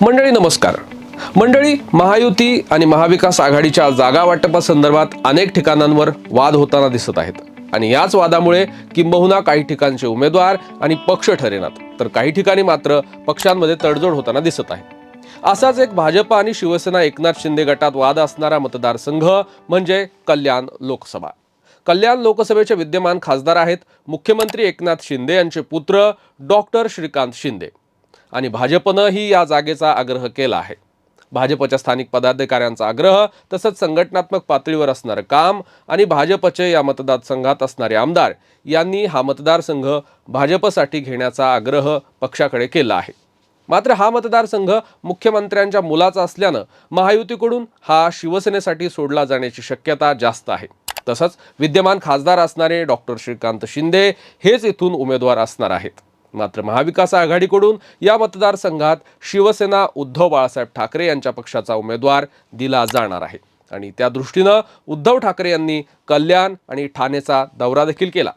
मंडळी नमस्कार. मंडळी महायुती आणि महाविकास आघाडीच्या जागा वाटपासंदर्भात अनेक ठिकाणांवर वाद होताना दिसत आहेत. आणि याच वादामुळे किंबहुना काही ठिकाणचे उमेदवार आणि पक्ष ठरेनात तर काही ठिकाणी मात्र पक्षांमध्ये तडजोड होताना दिसत आहे. असाच एक भाजप आणि शिवसेना एकनाथ शिंदे गटात वाद असणारा मतदारसंघ म्हणजे कल्याण लोकसभा. कल्याण लोकसभेचे विद्यमान खासदार आहेत मुख्यमंत्री एकनाथ शिंदे यांचे पुत्र डॉक्टर श्रीकांत शिंदे. आणि भाजपनंही या जागेचा आग्रह केला आहे. भाजपच्या स्थानिक पदाधिकाऱ्यांचा आग्रह तसंच संघटनात्मक पातळीवर असणारं काम आणि भाजपचे या मतदारसंघात असणारे आमदार यांनी हा मतदारसंघ भाजपसाठी घेण्याचा आग्रह पक्षाकडे केला आहे. मात्र हा मतदारसंघ मुख्यमंत्र्यांच्या मुलाचा असल्यानं महायुतीकडून हा शिवसेनेसाठी सोडला जाण्याची शक्यता जास्त आहे. तसंच विद्यमान खासदार असणारे डॉक्टर श्रीकांत शिंदे हेच इथून उमेदवार असणार आहेत. मात्र महाविकास आघाडीकडून या मतदारसंघात शिवसेना उद्धव बाळासाहेब ठाकरे यांच्या पक्षाचा उमेदवार दिला जाणार आहे. आणि त्या दृष्टीनं उद्धव ठाकरे यांनी कल्याण आणि ठाणेचा दौरा देखील केला.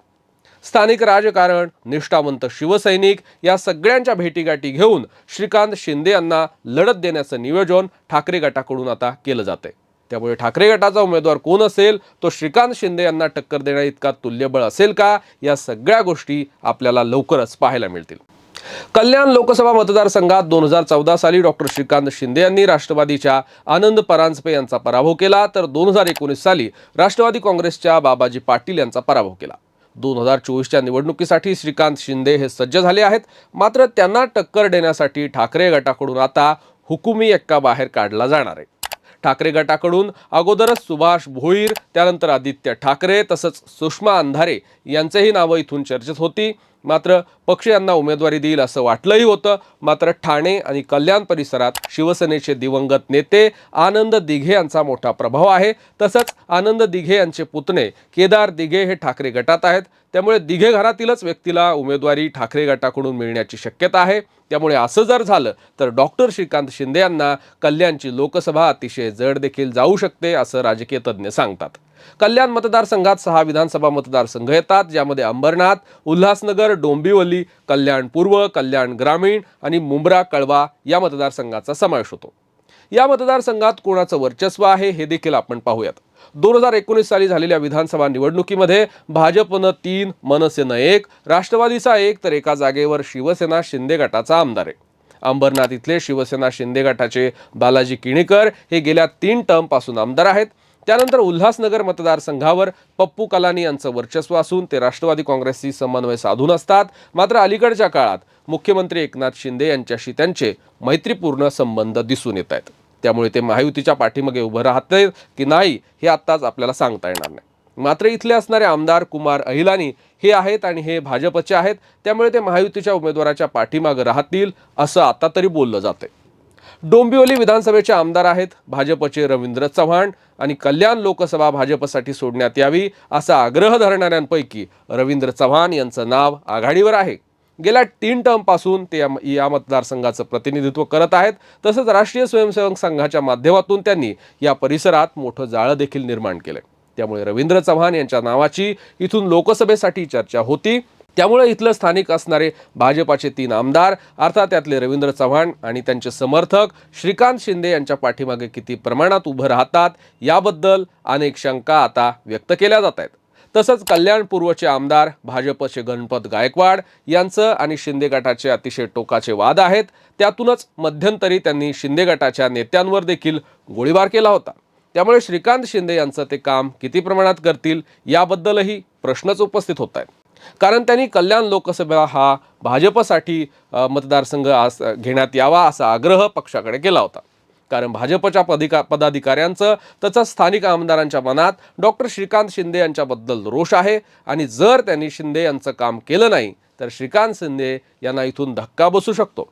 स्थानिक राजकारण निष्ठावंत शिवसैनिक या सगळ्यांच्या भेटीगाठी घेऊन श्रीकांत शिंदे यांना लढत देण्याचं नियोजन ठाकरे गटाकडून आता केलं जाते त्यामुळे ठाकरे गटाचा उमेदवार कोण असेल तो श्रीकांत शिंदे यांना टक्कर देण्या इतका तुल्यबळ असेल का या सगळ्या गोष्टी आपल्याला लवकरच पाहायला मिळतील. कल्याण लोकसभा मतदारसंघात दोन हजार चौदा साली डॉक्टर श्रीकांत शिंदे यांनी राष्ट्रवादीच्या आनंद परांजपे यांचा पराभव केला तर दोन हजार एकोणीस साली राष्ट्रवादी काँग्रेसच्या बाबाजी पाटील यांचा पराभव केला. दोन हजार चोवीसच्या निवडणुकीसाठी श्रीकांत शिंदे हे सज्ज झाले आहेत मात्र त्यांना टक्कर देण्यासाठी ठाकरे गटाकडून आता हुकुमी एक्का बाहेर काढला जाणार आहे. ठाकरे गटाकडून. अगोदरच सुभाष भोईर त्यानंतर आदित्य ठाकरे तसंच सुषमा अंधारे यांचेही नावं इथून चर्चेत होती. मात्र पक्ष यांना उमेदवारी देईल असं वाटलंही होतं. मात्र ठाणे आणि कल्याण परिसरात शिवसेनेचे दिवंगत नेते आनंद दिघे यांचा मोठा प्रभाव आहे. तसंच आनंद दिघे यांचे पुतणे केदार दिघे हे ठाकरे गटात आहेत. त्यामुळे दिघे घरातीलच व्यक्तीला उमेदवारी ठाकरे गटाकडून मिळण्याची शक्यता आहे. त्यामुळे असं जर झालं तर डॉक्टर श्रीकांत शिंदे यांना कल्याणची लोकसभा अतिशय जड देखील जाऊ शकते असं राजकीय तज्ज्ञ सांगतात. कल्याण मतदारसंघात सहा विधानसभा मतदारसंघ येतात ज्यामध्ये अंबरनाथ उल्हासनगर डोंबिवली कल्याण पूर्व कल्याण ग्रामीण आणि मुंब्रा कळवा या मतदारसंघाचा समावेश होतो. या मतदारसंघात कोणाचं वर्चस्व आहे हे देखील आपण पाहूयात. दोन हजार एकोणीस साली झालेल्या विधानसभा निवडणुकीमध्ये भाजपनं तीन मनसेनं एक राष्ट्रवादीचा एक तर एका जागेवर शिवसेना शिंदे गटाचा आमदार आहे. अंबरनाथ इथले शिवसेना शिंदे गटाचे बालाजी किणीकर हे गेल्या तीन टर्मपासून आमदार आहेत. त्यानंतर उल्हासनगर मतदारसंघावर पप्पू कलानी यांचं वर्चस्व असून ते राष्ट्रवादी काँग्रेसशी समन्वय साधून असतात. मात्र अलीकडच्या काळात मुख्यमंत्री एकनाथ शिंदे यांच्याशी त्यांचे मैत्रीपूर्ण संबंध दिसून येत आहेत. त्यामुळे ते महायुतीच्या पाठीमागे उभं राहते की नाही हे आत्ताच आपल्याला सांगता येणार नाही. मात्र इथले असणारे आमदार कुमार अहिलानी हे आहेत आणि हे भाजपचे आहेत. त्यामुळे ते महायुतीच्या उमेदवाराच्या पाठीमागे राहतील असं आता तरी बोललं जातंय. डोंबिवली विधानसभेचे आमदार आहेत. भाजपचे रवींद्र चव्हाण आणि कल्याण लोकसभा भाजपसाठी सोडण्यात यावी असा आग्रह धरणाऱ्यांपैकी रवींद्र चव्हाण यांचं नाव आघाडीवर आहे. गेल्या तीन टर्मपासून ते या- मतदारसंघाचं प्रतिनिधित्व करत आहेत. तसंच राष्ट्रीय स्वयंसेवक संघाच्या माध्यमातून त्यांनी या परिसरात मोठं जाळं देखील निर्माण केलं त्यामुळे रवींद्र चव्हाण यांच्या नावाची इथून लोकसभेसाठी चर्चा होती. त्यामुळे इथलं स्थानिक असणारे भाजपाचे तीन आमदार अर्थात त्यातले रवींद्र चव्हाण आणि त्यांचे समर्थक श्रीकांत शिंदे यांच्या पाठीमागे किती प्रमाणात उभं राहतात याबद्दल अनेक शंका आता व्यक्त केल्या जात आहेत. तसंच कल्याण पूर्वचे आमदार भाजपचे गणपत गायकवाड यांचं आणि शिंदे गटाचे अतिशय टोकाचे वाद आहेत. त्यातूनच मध्यंतरी त्यांनी शिंदे गटाच्या नेत्यांवर देखील गोळीबार केला होता. त्यामुळे श्रीकांत शिंदे यांचं ते काम किती प्रमाणात करतील याबद्दलही प्रश्नच उपस्थित होत आहेत. कारण त्यांनी कल्याण लोकसभा हा भाजपसाठी मतदारसंघ आस घेण्यात यावा असा आग्रह पक्षाकडे केला होता. कारण भाजपच्या पदिका पदाधिकाऱ्यांचं तसंच स्थानिक आमदारांच्या मनात डॉक्टर श्रीकांत शिंदे यांच्याबद्दल रोष आहे. आणि जर त्यांनी शिंदे यांचं काम केलं नाही तर श्रीकांत शिंदे यांना इथून धक्का बसू शकतो.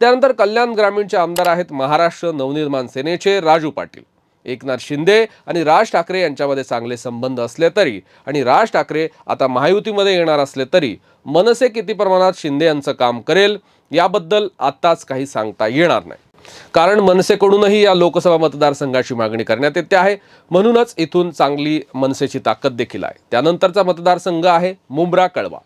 त्यानंतर कल्याण ग्रामीणचे आमदार आहेत महाराष्ट्र नवनिर्माण सेनेचे राजू पाटील. एकनाथ शिंदे आणि राज ठाकरे यांच्यामध्ये चांगले संबंध असले तरी आणि राज ठाकरे आता महायुतीमध्ये येणार असले तरी मनसे किती प्रमाणात शिंदे यांचं काम करेल याबद्दल आत्ताच काही सांगता येणार नाही. कारण मनसेकडूनही या लोकसभा मतदारसंघाची मागणी करण्यात येते आहे. म्हणूनच इथून चांगली मनसेची ताकद देखील आहे. त्यानंतरचा मतदारसंघ आहे मुंब्रा कळवा.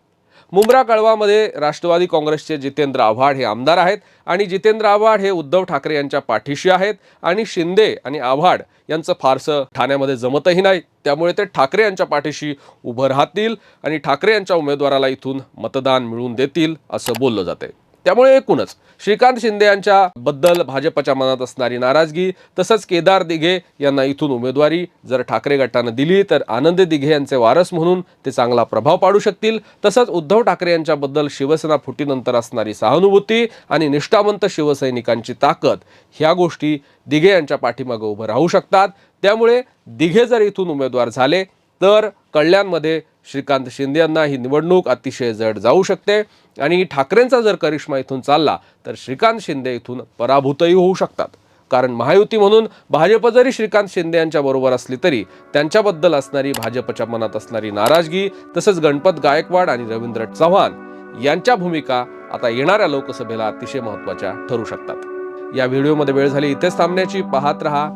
मुंब्रा कळवामध्ये राष्ट्रवादी काँग्रेसचे जितेंद्र आव्हाड हे आमदार आहेत आणि जितेंद्र आव्हाड हे उद्धव ठाकरे यांच्या पाठीशी आहेत आणि शिंदे आणि आव्हाड यांचं फारसं ठाण्यामध्ये जमतही नाही. त्यामुळे ते ठाकरे यांच्या पाठीशी उभं राहतील आणि ठाकरे यांच्या उमेदवाराला इथून मतदान मिळवून देतील असं बोललं जाते त्यामुळे एकूणच श्रीकांत शिंदे यांच्या बद्दल भाजपच्या मनात असणारी नाराजगी तसंच केदार दिघे यांना इथून उमेदवारी जर ठाकरे गटानं दिली तर आनंद दिघे यांचे वारस म्हणून ते चांगला प्रभाव पाडू शकतील. तसंच उद्धव ठाकरे यांच्याबद्दल शिवसेना फुटीनंतर असणारी सहानुभूती आणि निष्ठावंत शिवसैनिकांची ताकद ह्या गोष्टी दिघे यांच्या पाठीमागे उभं राहू शकतात. त्यामुळे दिघे जर इथून उमेदवार झाले तर कल्याणमध्ये श्रीकांत शिंदे यांना ही निवडणूक अतिशय जड जाऊ शकते. आणि ठाकरेंचा जर करिश्मा इथून चालला तर श्रीकांत शिंदे इथून पराभूतही होऊ शकतात. कारण महायुती म्हणून भाजप जरी श्रीकांत शिंदे यांच्या बरोबर असली तरी त्यांच्याबद्दल असणारी भाजपच्या मनात असणारी नाराजगी तसंच गणपत गायकवाड आणि रवींद्र चव्हाण यांच्या भूमिका आता येणाऱ्या लोकसभेला अतिशय महत्त्वाच्या ठरू शकतात. या व्हिडिओमध्ये वेळ झाली इथेच थांबण्याची. पाहत रहा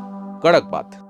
कडक बात.